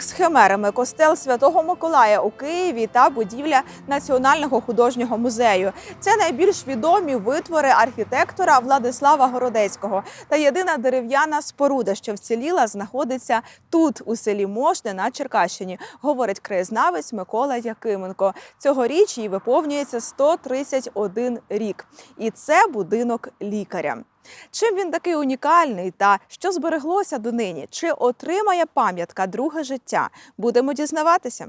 Будинок з химерами, костел Святого Миколая у Києві та будівля Національного художнього музею. Це найбільш відомі витвори архітектора Владислава Городецького. Та єдина дерев'яна споруда, що вціліла, знаходиться тут, у селі Мошне на Черкащині, говорить краєзнавець Микола Якименко. Цьогоріч їй виповнюється 131 рік, і це будинок лікаря. Чим він такий унікальний та що збереглося донині? Чи отримає пам'ятка друге життя? Будемо дізнаватися.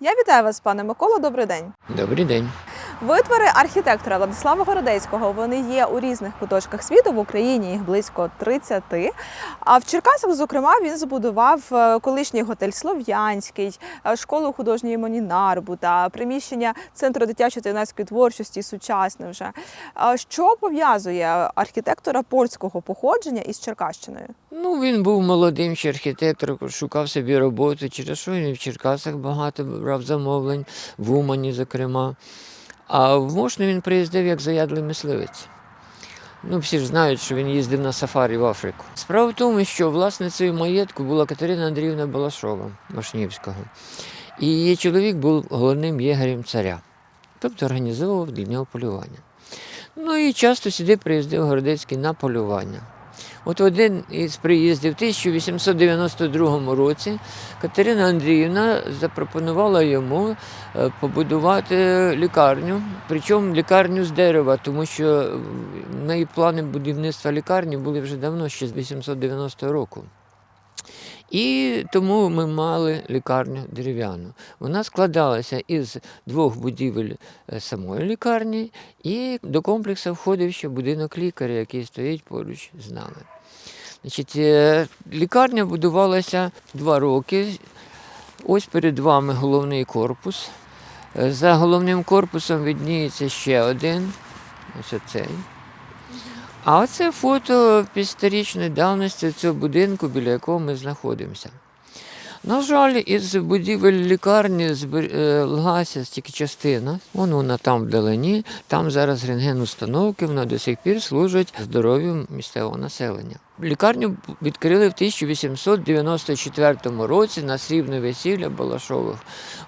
Я вітаю вас, пане Миколо. Добрий день. Добрий день. Витвори архітектора Владислава Городецького вони є у різних куточках світу в Україні. Їх близько 30. А в Черкасах, зокрема, він збудував е, колишній готель Слов'янський, е, школу художньої імені Нарбута, приміщення центру дитячої та юнацької творчості сучасне вже. Що пов'язує архітектора польського походження із Черкащиною? Ну, він був молодим ще архітектором, шукав собі роботу, через що він в Черкасах багато брав замовлень, в Умані, зокрема. А в Мошну він приїздив як заядлий мисливець. Ну, всі ж знають, що він їздив на сафарі в Африку. Справа в тому, що власницею маєтку була Катерина Андріївна Балашова Машнівського. І її чоловік був головним єгерем царя, тобто організовував для нього полювання. Ну і часто сюди приїздив Городецький на полювання. От один із приїздів в 1892 році Катерина Андріївна запропонувала йому е, побудувати лікарню, причому лікарню з дерева, тому що в неї плани будівництва лікарні були вже давно, ще з 890 року. І тому ми мали лікарню дерев'яну. Вона складалася із двох будівель е, самої лікарні, і до комплексу входив ще будинок лікаря, який стоїть поруч з нами. Значить, е, лікарня будувалася два роки. Ось перед вами головний корпус. Е, За головним корпусом відніється ще один. Ось оцей. А оце фото п'ятирічної давності цього будинку, біля якого ми знаходимося. На жаль, із будівель лікарні збереглася тільки частина. Вон вона там вдалині, там зараз рентген-установки, вона до сих пір служить здоров'ю місцевого населення. Лікарню відкрили в 1894 році на срібне весілля Балашових.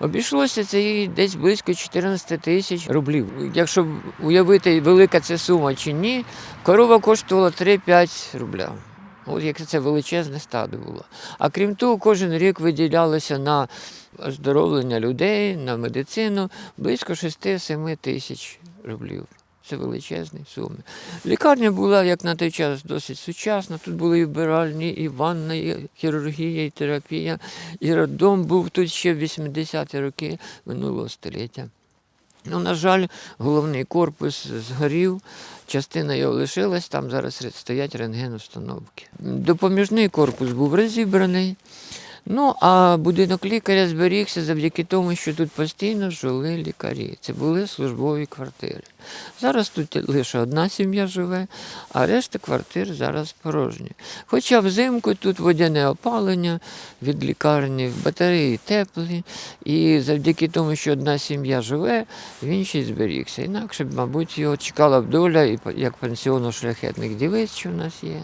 Обійшлося це їй десь близько 14 тисяч рублів. Якщо уявити, велика це сума чи ні, корова коштувала 3-5 рубля. От як це величезне стадо було. А крім того, кожен рік виділялося на оздоровлення людей, на медицину близько 6-7 тисяч рублів. Це величезні суми. Лікарня була, як на той час, досить сучасна. Тут були і вбиральні, і ванна, і хірургія, і терапія. І роддом був тут ще в 80-ті роки минулого століття. Ну, на жаль, головний корпус згорів, частина його лишилась, там зараз стоять рентген-установки. Допоміжний корпус був розібраний. Ну, а будинок лікаря зберігся завдяки тому, що тут постійно жили лікарі. Це були службові квартири. Зараз тут лише одна сім'я живе, а решта квартир зараз порожні. Хоча взимку тут водяне опалення від лікарні, батареї теплі, і завдяки тому, що одна сім'я живе, він ще й зберігся. Інакше б, мабуть, його чекала б доля, як пансіону шляхетних дівиць, що в нас є,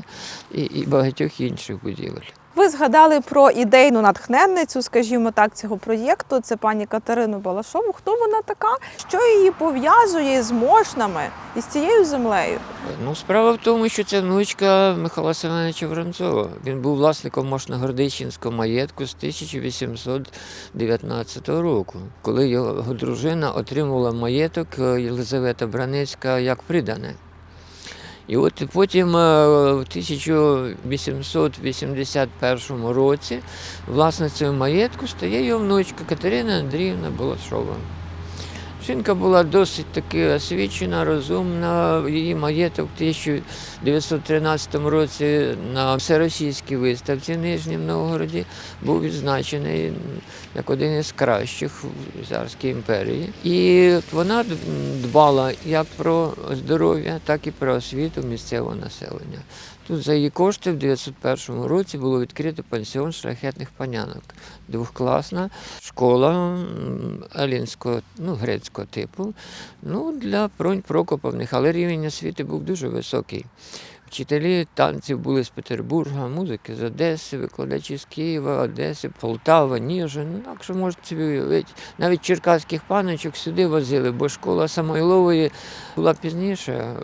і багатьох інших будівель. Ви згадали про ідейну натхненницю, скажімо так, цього проєкту. Це пані Катерину Балашову. Хто вона така? Що її пов'язує з мошнами і з цією землею? Ну, справа в тому, що це внучка Михайла Семеновича Воронцова. Він був власником Мошногородищенського маєтку з 1819 року, коли його дружина отримувала маєток е, Єлизавета Браницька як придане. І от потім е, в 1881 році власницею маєтку стає його внучка Катерина Андріївна Балашова. Жінка була досить таки освічена, розумна. Її маєток в 1913 році на всеросійській виставці в Нижньому Новгороді був відзначений як один із кращих в Царській імперії. І вона дбала як про здоров'я, так і про освіту місцевого населення. Тут за її кошти в 1901 році було відкрито пансіон шляхетних панянок. Двохкласна школа алінського, ну, грецького типу, ну, для пронь Прокоповних, але рівень освіти був дуже високий. Вчителі танців були з Петербурга, музики з Одеси, викладачі з Києва, Одеси, Полтава, Ніжин. Ну, так що собі уявити. Навіть черкаських паночок сюди возили, бо школа Самойлової була пізніше е,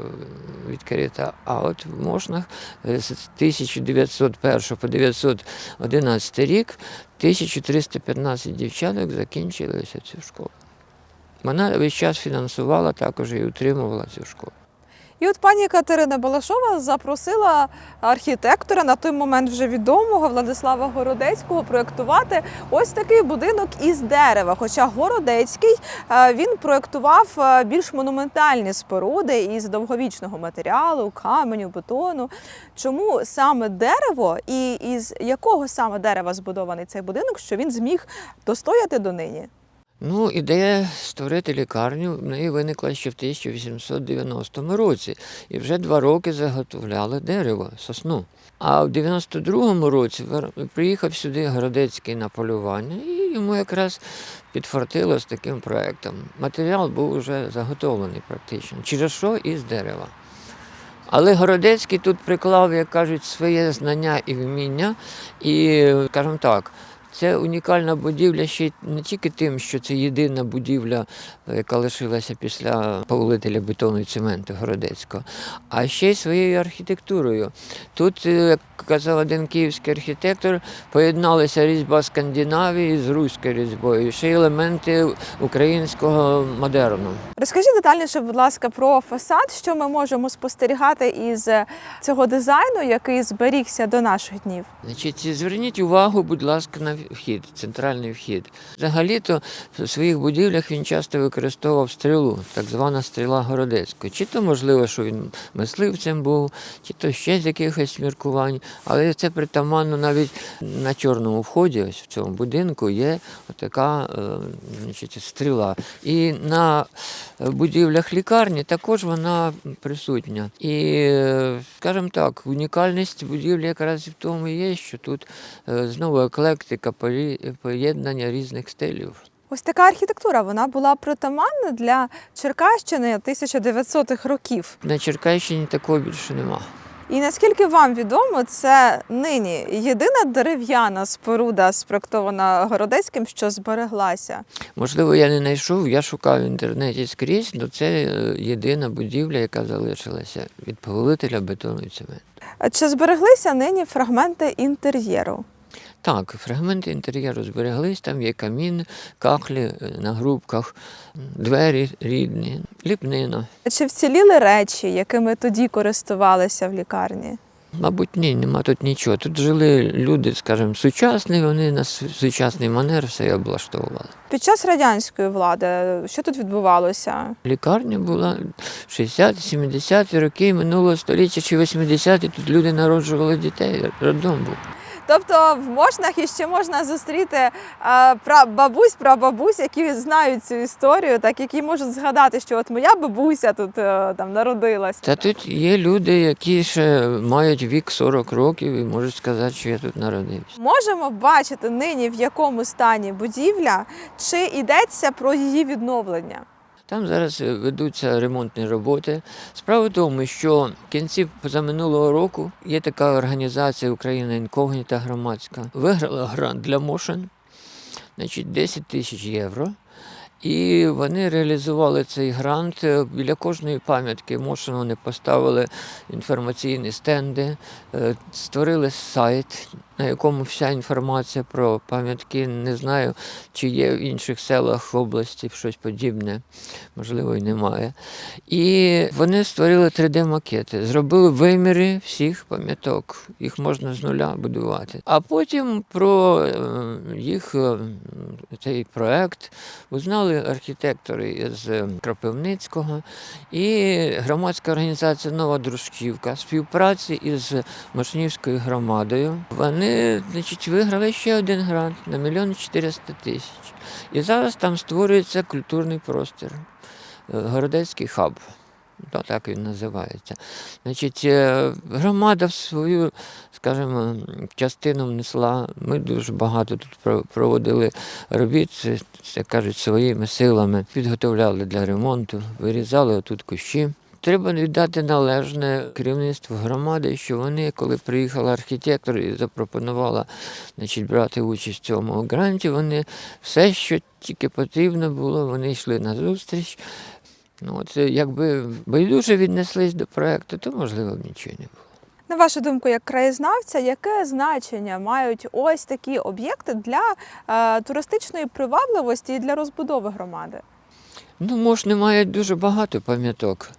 відкрита. А от в Мошнах е, з 1901 по 911 рік 1315 дівчаток закінчили ось цю школу. Вона весь час фінансувала також і утримувала цю школу. І от пані Катерина Балашова запросила архітектора на той момент вже відомого Владислава Городецького проєктувати ось такий будинок із дерева. Хоча Городецький е, він проєктував е, більш монументальні споруди із довговічного матеріалу, каменю, бетону. Чому саме дерево і із якого саме дерева збудований цей будинок, що він зміг достояти донині? Ну, ідея створити лікарню в неї виникла ще в 1890 році. І вже два роки заготовляли дерево, сосну. А в 92-му році приїхав сюди Городецький на полювання, і йому якраз підфартило з таким проєктом. Матеріал був вже заготовлений практично. Через що із дерева. Але Городецький тут приклав, як кажуть, своє знання і вміння. І, скажімо так, це унікальна будівля ще не тільки тим, що це єдина будівля, яка лишилася після повелителя бетону і цементу Городецького, а ще й своєю архітектурою. Тут, е, як казав один київський архітектор, поєдналися різьба Скандинавії з руською різьбою, ще й елементи українського модерну. Розкажіть детальніше, будь ласка, про фасад, що ми можемо спостерігати із е, цього дизайну, який зберігся до наших днів. Значить, зверніть увагу, будь ласка, на вхід, центральний вхід. Взагалі-то в своїх будівлях він часто використовував стрілу, так звана стріла Городецького. Чи то можливо, що він мисливцем був, чи то ще з якихось міркувань. Але це притаманно навіть на чорному вході, ось в цьому будинку, є така е, значить, стріла. І на будівлях лікарні також вона присутня. І, скажімо так, унікальність будівлі якраз і в тому є, що тут е, знову еклектика, поєднання різних стилів. Ось така архітектура вона була притаманна для Черкащини 1900-х років. На Черкащині такого більше нема. І наскільки вам відомо, це нині єдина дерев'яна споруда, спроектована Городецьким, що збереглася. Можливо, я не знайшов, я шукав в інтернеті скрізь, але це е, єдина будівля, яка залишилася від повелителя бетону і цементу. Чи збереглися нині фрагменти інтер'єру? Так, фрагменти інтер'єру збереглись, там є камін, кахлі е, на грубках, двері рідні, ліпнина. Чи вціліли речі, якими тоді користувалися в лікарні? Мабуть, ні, нема тут нічого. Тут жили люди, скажімо, сучасні, вони на сучасний манер все облаштовували. Під час радянської влади що тут відбувалося? Лікарня була 60-70 роки минулого століття чи 80-ті, тут люди народжували дітей, роддом був. Тобто в можнах іще можна зустріти е, прабабусь, прабабусь, які знають цю історію, так які можуть згадати, що от моя бабуся тут е, там народилась. Та тут є люди, які ще мають вік 40 років і можуть сказати, що я тут народився. Можемо бачити нині в якому стані будівля, чи йдеться про її відновлення. Там зараз е, ведуться ремонтні роботи. Справа в тому, що в кінці позаминулого року є така організація Україна інкогніта громадська. Виграла грант для Мошен, значить 10 тисяч євро. І вони реалізували цей грант. Е, Біля кожної пам'ятки Мошен вони поставили інформаційні стенди, е, створили сайт, на якому вся інформація про пам'ятки. Не знаю, чи є в інших селах області щось подібне, можливо, і немає. І вони створили 3D-макети, зробили виміри всіх пам'яток. Їх можна з нуля будувати. А потім про е, їх е, цей проект узнали архітектори з Кропивницького і громадська організація Нова Дружківка співпраці із Мошнівською громадою. Вони значить, виграли ще один грант на мільйон 400 тисяч. І зараз там створюється культурний простір. е, Городецький хаб. Та так він називається. Значить, е, громада в свою, скажімо, частину внесла. Ми дуже багато тут проводили робіт, це кажуть, своїми силами. Підготовляли для ремонту, вирізали отут кущі. Треба віддати належне керівництву громади, що вони, коли приїхала архітектор і запропонувала значить, брати участь в цьому гранті, вони все, що тільки потрібно було, вони йшли на зустріч. Ну, от, е, якби байдуже віднеслись до проекту, то можливо б нічого не було. На вашу думку, як краєзнавця, яке значення мають ось такі об'єкти для е, туристичної привабливості і для розбудови громади? Ну, Мош має дуже багато пам'яток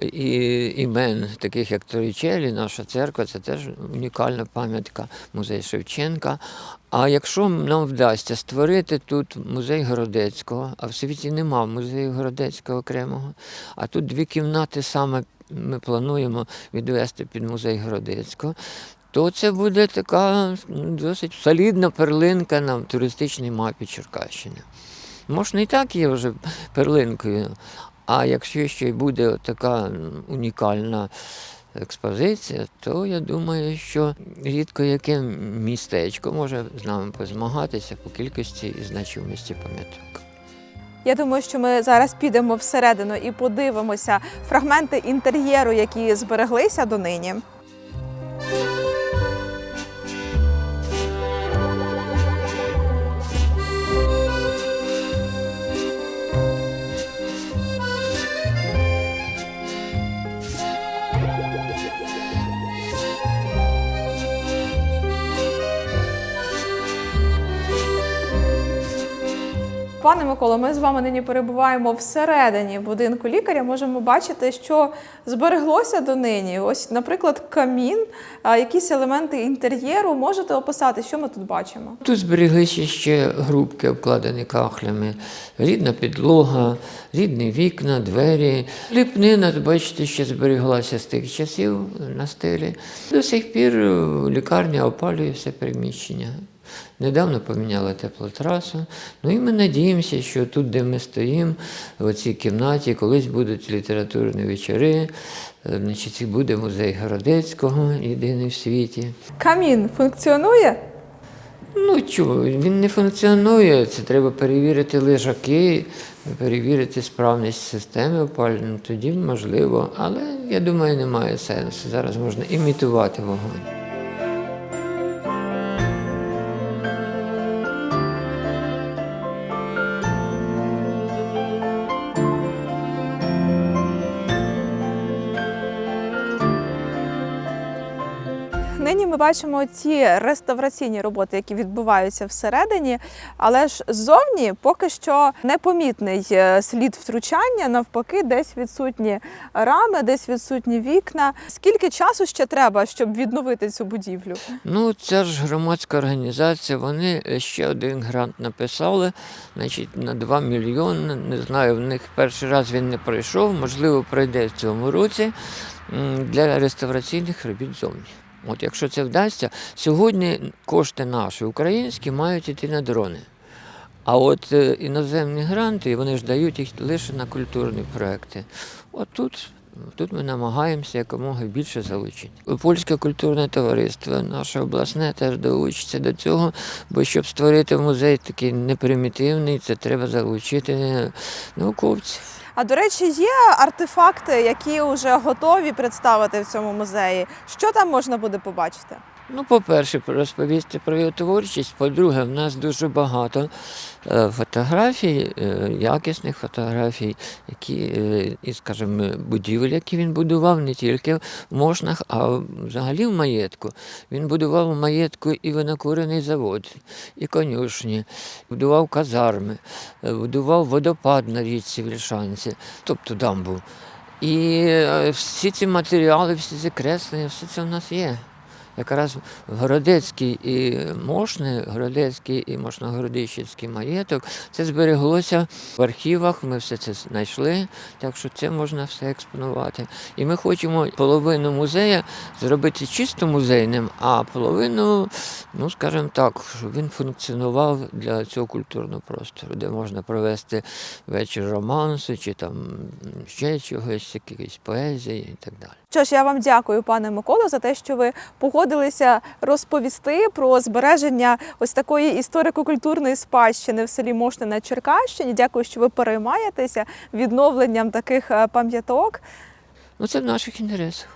і імен, таких як Торічелі, наша церква, це теж унікальна пам'ятка, музей Шевченка. А якщо нам вдасться створити тут музей Городецького, а в світі нема музею Городецького окремого, а тут дві кімнати саме ми плануємо відвести під музей Городецького, то це буде така досить солідна перлинка на туристичній мапі Черкащини. Може, не і так є вже перлинкою, а якщо ще й буде така унікальна експозиція, то я думаю, що рідко яке містечко може з нами позмагатися по кількості і значимості пам'яток. Я думаю, що ми зараз підемо всередину і подивимося фрагменти інтер'єру, які збереглися донині. Пане Миколо, ми з вами нині перебуваємо всередині будинку лікаря. Можемо бачити, що збереглося донині. Ось, наприклад, камін, якісь елементи інтер'єру. Можете описати, що ми тут бачимо? Тут зберіглися ще грубки, обкладені кахлями, рідна підлога, рідні вікна, двері. Ліпнина, бачите, ще зберіглася з тих часів на стелі. До сих пір е, лікарня опалює все приміщення. Недавно поміняли теплотрасу. Ну і ми надіємося, що тут, де ми стоїмо, в цій кімнаті, колись будуть літературні вечори, е, значить, буде музей Городецького, єдиний в світі. Камін функціонує? Ну чого, він не функціонує. Це треба перевірити лежаки, перевірити справність системи опалення. Тоді можливо. Але я думаю, немає сенсу. Зараз можна імітувати вогонь. Нині ми бачимо ці реставраційні роботи, які відбуваються всередині, але ж ззовні поки що непомітний е, слід втручання. Навпаки, десь відсутні рами, десь відсутні вікна. Скільки часу ще треба, щоб відновити цю будівлю? Ну, ця ж громадська організація, вони ще один грант написали, значить, на 2 мільйони. Не знаю, в них перший раз він не пройшов, можливо, пройде в цьому році для реставраційних робіт зовні. От якщо це вдасться, сьогодні кошти наші українські мають йти на дрони. А от е, іноземні гранти, вони ж дають їх лише на культурні проекти. От тут, тут ми намагаємося якомога більше залучити. Польське культурне товариство, наше обласне теж долучиться до цього, бо щоб створити музей такий непримітивний, це треба залучити науковців. А до речі, є артефакти, які вже готові представити в цьому музеї. Що там можна буде побачити? Ну, по-перше, розповісти про його творчість. По-друге, в нас дуже багато е, фотографій, е, якісних фотографій, які, е, і, скажімо, будівель, які він будував не тільки в Мошнах, а взагалі в маєтку. Він будував у маєтку і винокурений завод, і конюшні, будував казарми, будував водопад на річці в Лішанці, тобто дамбу. І всі ці матеріали, всі ці креслення, все це в нас є. Якраз Городецький і Мошний, Городецький і Мошногородищенський маєток, це збереглося в архівах, ми все це знайшли, так що це можна все експонувати. І ми хочемо половину музею зробити чисто музейним, а половину, ну скажімо так, щоб він функціонував для цього культурного простору, де можна провести вечір романсу чи там ще чогось, якоїсь поезії і так далі. Що ж, я вам дякую, пане Миколо, за те, що ви погодилися розповісти про збереження ось такої історико-культурної спадщини в селі Мошне на Черкащині. Дякую, що ви переймаєтеся відновленням таких е, пам'яток. Ну це в наших інтересах.